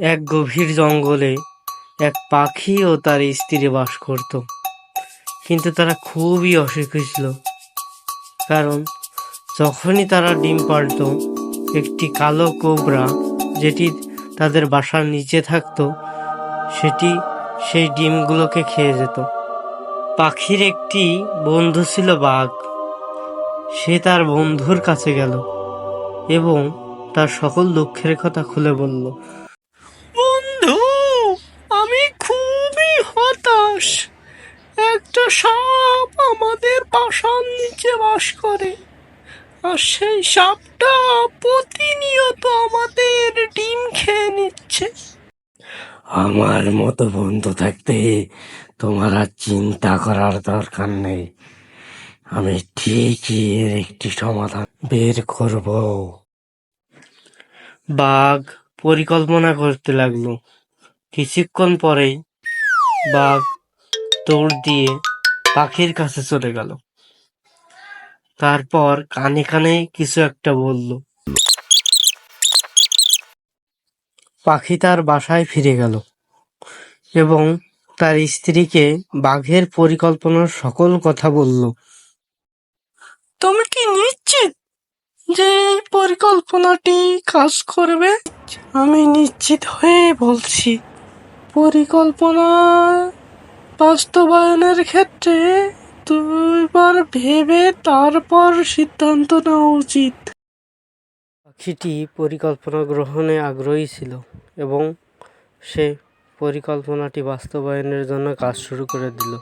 এক গভীর জঙ্গলে এক পাখি ও তার স্ত্রী বাস করত। কিন্তু তারা খুবই অসুখী ছিল। কারণ যখনই তারা ডিম পারত একটি কালো কোবরা যেটি তাদের বাসার নিচে থাকতো, সেটি সেই ডিমগুলোকে খেয়ে যেত। পাখির একটি বন্ধু ছিল বাঘ। সে তার বন্ধুর কাছে গেল এবং তার সকল দুঃখের কথা খুলে বলল বন্ধু আমি খুবই হতাশ একটা সাপ আমাদের বাসার নিচে বাস করে। আর সেই সাপটা প্রতিনিয়ত আমাদের ডিম খেয়ে নিচ্ছে। আমার মতো বন্ধু থাকতে তোমার আর চিন্তা করার দরকার নেই। আমি ঠিকই এর একটি সমাধান বের করব। বাঘ পরিকল্পনা করতে লাগল। কিছুক্ষণ পরেই বাঘ দৌড় দিয়ে পাখির কাছে চলে গেল। তারপর কানে কানে কিছু একটা বলল। পাখি তার বাসায় ফিরে গেল এবং তার স্ত্রীকে বাঘের পরিকল্পনার সকল কথা বলল। তুমি কি নিশ্চিত যে পরিকল্পনাটি কাজ করবে? আমি নিশ্চিত হয়ে বলছি, পরিকল্পনা বাস্তবায়নের ক্ষেত্রে দুইবার ভেবে তারপর সিদ্ধান্ত নেওয়া উচিত। পাখিটি পরিকল্পনা গ্রহণে আগ্রহী ছিল এবং সে পরিকল্পনাটি বাস্তবায়নের জন্য কাজ শুরু করে দিল।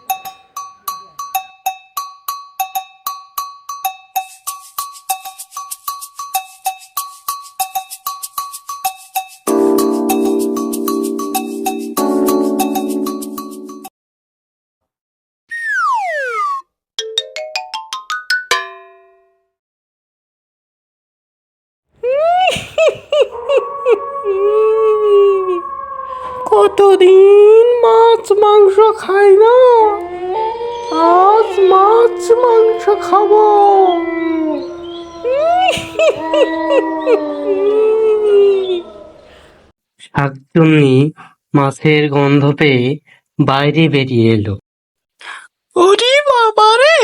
কতদিন মাছ মাংস খাই না? আজ মাছ মাংস খাব। শাকচুন্নি মাছের গন্ধ পেয়ে বাইরে বেরিয়ে এলো। ওরে বাবারে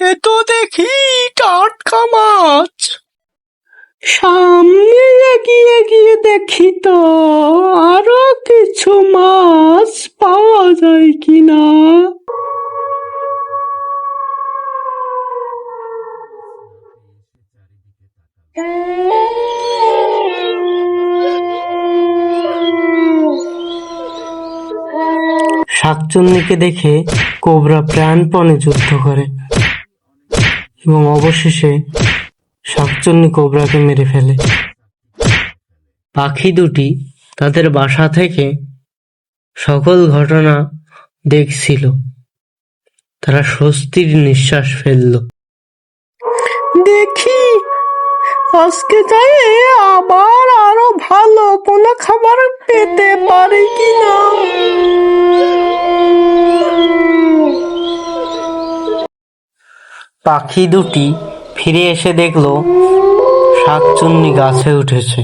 এ তো দেখি টাটকা মাছ। সামনে এগিয়ে গিয়ে দেখি তো আরও কিছু মাছ পাওয়া যায় কিনা? শাকচুন্নিকে দেখে কোবরা প্রাণপণে যুদ্ধ করে এবং অবশেষে শাকচুন্নি কোবরাকে মেরে ফেলে। পাখি দুটি তাদের বাসা থেকে সকল ঘটনা দেখছিল। তারা স্বস্তির নিঃশ্বাস ফেলল। দেখি আজকে যাই আবার আরও ভালো কোনো খাবার পেতে পারি কিনা? পাখি দুটি ফিরে এসে দেখল শাকচুন্নি গাছে উঠেছে।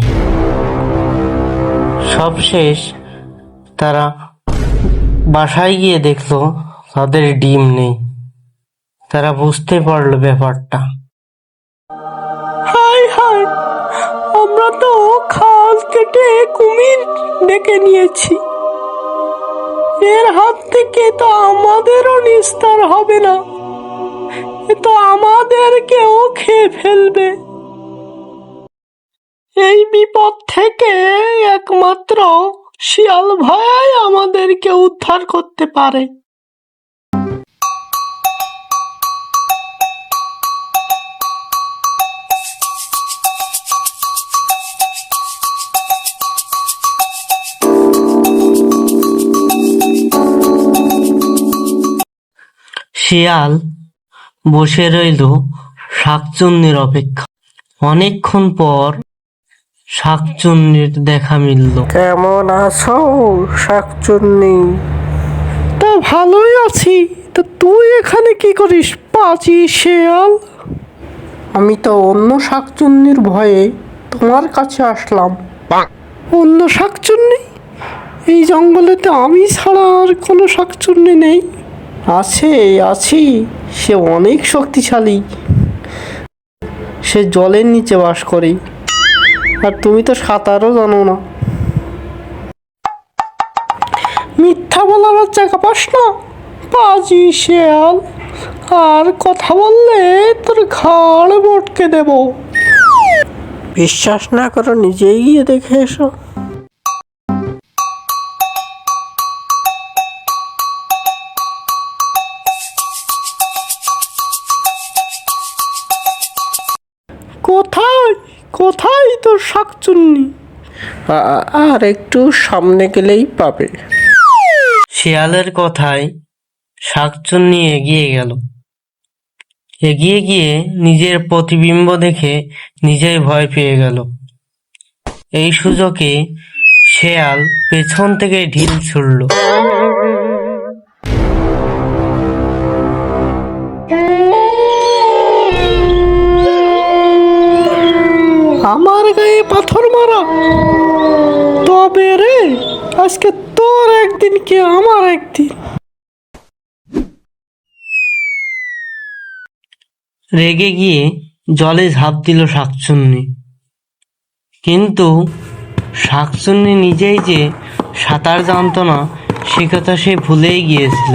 সবশেষ তারা বাসায় গিয়ে দেখল তাদের ডিম নেই। তারা বুঝতে পারল ব্যাপারটা। হাই হাই আমরা তো খাল কেটে কুমির ডেকে নিয়েছি। এর হাত থেকে তো আমাদেরও নিস্তার হবে না। এ তো আমাদেরকেও খেয়ে ফেলবে। এই বিপদ থেকে একমাত্র শিয়াল ভাই আমাদেরকে উদ্ধার করতে পারে। শিয়াল বসে রইল শাকচুন্নির অপেক্ষা। অনেকক্ষণ পর শাকচুন্নির দেখা মিলল। কেমন আছো শাকচুন্নি? তা ভালোই আছি। তা তুই এখানে কি করিস পাচি শেয়াল? আমি তো অন্য শাকচুন্নির ভয়ে তোমার কাছে আসলাম। অন্য শাকচুন্নি? এই জঙ্গলেতে আমি ছাড়া আর কোনো শাকচুন্নি নেই। আছে আছি। সে অনেক শক্তিশালী। সে জলের নিচে বাস করে। আর তুমি তো সাঁতারও জানো না। মিথ্যা বলার জায়গা পাস না। পাজি শেয়াল। আর কথা বললে তোর ঘাড় মটকে দেব। বিশ্বাস না করো, নিজেই গিয়ে দেখে এসো। কোথায়? কোথায় তোর শাকচুন্নি? আর একটু সামনে গেলেই পাবে। শিয়ালের কথায় শাকচুন্নি এগিয়ে গেল। এগিয়ে গিয়ে নিজের প্রতিবিম্ব দেখে নিজেই ভয় পেয়ে গেল। এই সুযোগে শেয়াল পেছন থেকে ঢিল ছুড়ল। তবে রে? আজকে তোর একদিন কে আমার একদিন? রেগে গিয়ে জলে ঝাঁপ দিল শাকচুন্নি। কিন্তু শাকচুন্নি নিজেই যে সাঁতার জানত না, সে কথা সে ভুলেই গিয়েছিল।